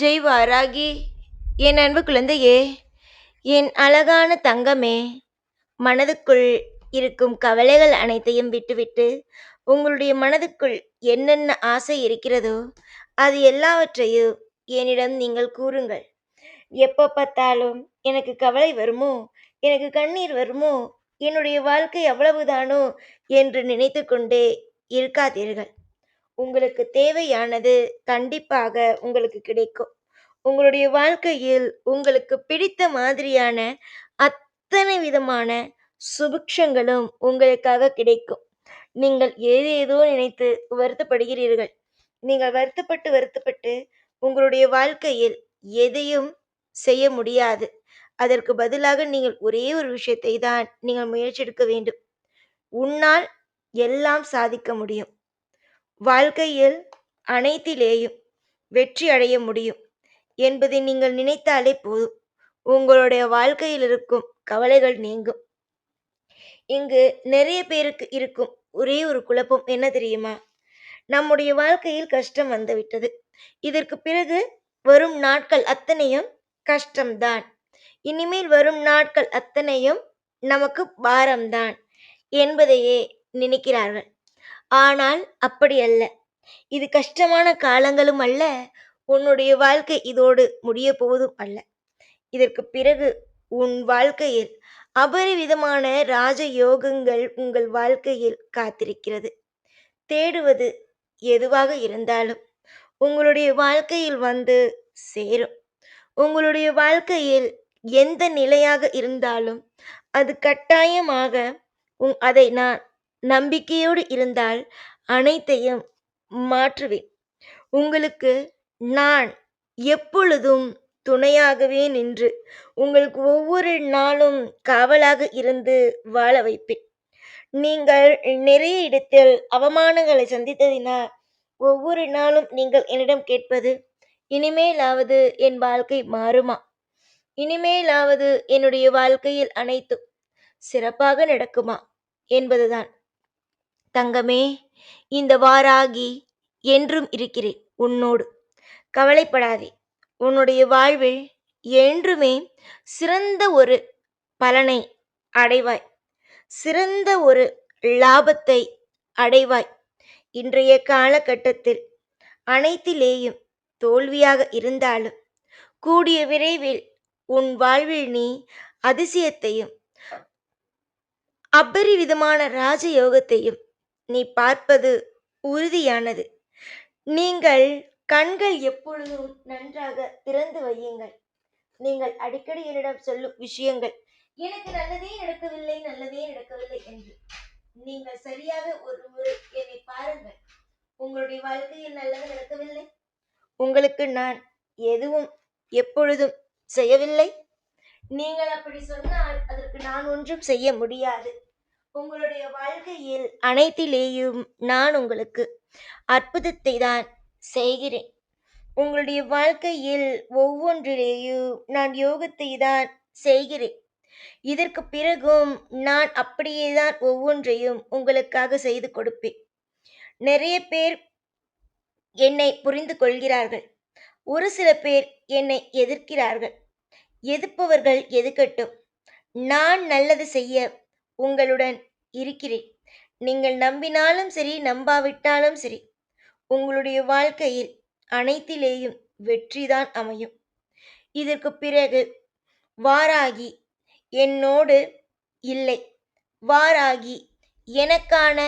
ஜெய் வாராகி என் அன்பு குழந்தையே என் அழகான தங்கமே மனதுக்குள் இருக்கும் கவலைகள் அனைத்தையும் விட்டுவிட்டு உங்களுடைய மனதுக்குள் என்னென்ன ஆசை இருக்கிறதோ அது எல்லாவற்றையும் என்னிடம் நீங்கள் கூறுங்கள். எப்போ பார்த்தாலும் எனக்கு கவலை வருமோ எனக்கு கண்ணீர் வருமோ என்னுடைய வாழ்க்கை அவ்வளவுதானோ என்று நினைத்து கொண்டே இருக்காதீர்கள். உங்களுக்கு தேவையானது கண்டிப்பாக உங்களுக்கு கிடைக்கும். உங்களுடைய வாழ்க்கையில் உங்களுக்கு பிடித்த மாதிரியான அத்தனை விதமான சுபிக்ஷங்களும் உங்களுக்காக கிடைக்கும். நீங்கள் ஏதேதோ நினைத்து வருத்தப்படுகிறீர்கள். நீங்கள் வருத்தப்பட்டு வருத்தப்பட்டு உங்களுடைய வாழ்க்கையில் எதையும் செய்ய முடியாது. அதற்கு பதிலாக நீங்கள் ஒரே ஒரு விஷயத்தை தான் நீங்கள் முயற்சி எடுக்க வேண்டும். உன்னால் எல்லாம் சாதிக்க முடியும். வாழ்க்கையில் அனைத்திலேயும் வெற்றி அடைய முடியும் என்பதை நீங்கள் நினைத்தாலே போதும். உங்களுடைய வாழ்க்கையில் இருக்கும் கவலைகள் நீங்கும். இங்கு நிறைய பேருக்கு இருக்கும் ஒரே ஒரு குழப்பம் என்ன தெரியுமா? நம்முடைய வாழ்க்கையில் கஷ்டம் வந்துவிட்டது. இதற்கு பிறகு வரும் நாட்கள் அத்தனையும் கஷ்டம்தான். இனிமேல் வரும் நாட்கள் அத்தனையும் நமக்கு பாரம்தான் என்பதையே நினைக்கிறார்கள். ஆனால் அப்படி அல்ல. இது கஷ்டமான காலங்களும் அல்ல. உன்னுடைய வாழ்க்கை இதோடு முடிய போவதும் அல்ல. இதற்கு பிறகு உன் வாழ்க்கையில் அபரிவிதமான ராஜ யோகங்கள் உங்கள் வாழ்க்கையில் காத்திருக்கிறது. தேடுவது எதுவாக இருந்தாலும் உங்களுடைய வாழ்க்கையில் வந்து சேரும். உங்களுடைய வாழ்க்கையில் எந்த நிலையாக இருந்தாலும் அது கட்டாயமாக உங் அதை நான் நம்பிக்கையோடு இருந்தால் அனைத்தையும் மாற்றுவேன். உங்களுக்கு நான் எப்பொழுதும் துணையாகவே நின்று உங்களுக்கு ஒவ்வொரு நாளும் காவலாக இருந்து வாழ வைப்பேன். நீங்கள் நிறைய இடத்தில் அவமானங்களை சந்தித்ததினால் ஒவ்வொரு நாளும் நீங்கள் என்னிடம் கேட்பது இனிமேலாவது என் வாழ்க்கை மாறுமா? இனிமேலாவது என்னுடைய வாழ்க்கையில் அனைத்தும் சிறப்பாக நடக்குமா? என்பதுதான். தங்கமே இந்த வாராகி என்றும் இருக்கிறேன் உன்னோடு. கவலைப்படாதே உன்னுடைய வாழ்வில் என்றுமே சிறந்த ஒரு பலனை அடைவாய். சிறந்த ஒரு லாபத்தை அடைவாய். இன்றைய காலகட்டத்தில் அனைத்திலேயும் தோல்வியாக இருந்தாலும் கூடிய விரைவில் உன் வாழ்வில் நீ அதிசயத்தையும் அபரிவிதமான ராஜயோகத்தையும் நீ பார்ப்பது உறுதியானது. நீங்கள் கண்கள் எப்பொழுதும் நன்றாக திறந்து வையுங்கள். நீங்கள் அடிக்கடி என்னிடம் சொல்லும் விஷயங்கள் எனக்கு நல்லதே நடக்கவில்லை நல்லதே நடக்கவில்லை என்று. நீங்கள் சரியாக ஒரு முறை என்னை பாருங்கள். உங்களுடைய வாழ்க்கையில் நல்லது நடக்கவில்லை? உங்களுக்கு நான் எதுவும் எப்பொழுதும் செய்யவில்லை? நீங்கள் அப்படி சொன்னால் அதற்கு நான் ஒன்றும் செய்ய முடியாது. உங்களுடைய வாழ்க்கையில் அனைத்திலேயும் நான் உங்களுக்கு அற்புதத்தை தான் செய்கிறேன். உங்களுடைய வாழ்க்கையில் ஒவ்வொன்றிலேயும் நான் யோகத்தை தான் செய்கிறேன். இதற்கு பிறகும் நான் அப்படியே தான் ஒவ்வொன்றையும் உங்களுக்காக செய்து கொடுப்பேன். நிறைய பேர் என்னை புரிந்து கொள்கிறார்கள். ஒரு சில பேர் என்னை எதிர்க்கிறார்கள். எதிர்ப்பவர்கள் எதுக்கட்டும். நான் நல்லது செய்ய உங்களுடன் இருக்கிறேன். நீங்கள் நம்பினாலும் சரி நம்பாவிட்டாலும் சரி உங்களுடைய வாழ்க்கையில் அனைத்திலேயும் வெற்றிதான் அமையும். இதற்கு பிறகு வாராகி என்னோடு இல்லை. வாராகி எனக்கான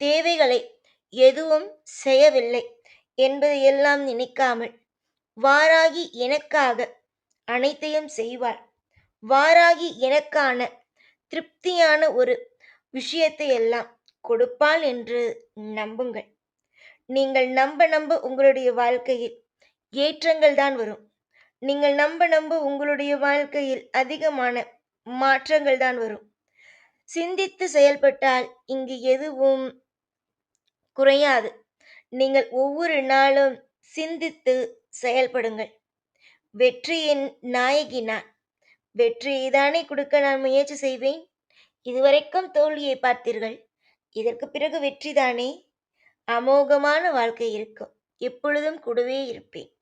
தேவைகளை எதுவும் செய்யவில்லை என்பதையெல்லாம் நினைக்காமல் வாராகி எனக்காக அனைத்தையும் செய்வாள். வாராகி எனக்கான திருப்தியான ஒரு விஷயத்தை எல்லாம் கொடுப்பாள் என்று நம்புங்கள். நீங்கள் நம்ப நம்ப உங்களுடைய வாழ்க்கையில் ஏற்றங்கள் தான் வரும். நீங்கள் நம்ப நம்ப உங்களுடைய வாழ்க்கையில் அதிகமான மாற்றங்கள் தான் வரும். சிந்தித்து செயல்பட்டால் இங்கு எதுவும் குறையாது. நீங்கள் ஒவ்வொரு நாளும் சிந்தித்து செயல்படுங்கள். வெற்றியின் நாயகி நான் வெற்றியை தானே கொடுக்க நான் முயற்சி செய்வேன்? இதுவரைக்கும் தோல்வியை பார்த்தீர்கள். இதற்கு பிறகு வெற்றிதானே அமோகமான வாழ்க்கை இருக்கும். எப்பொழுதும் கூடவே இருப்பேன்.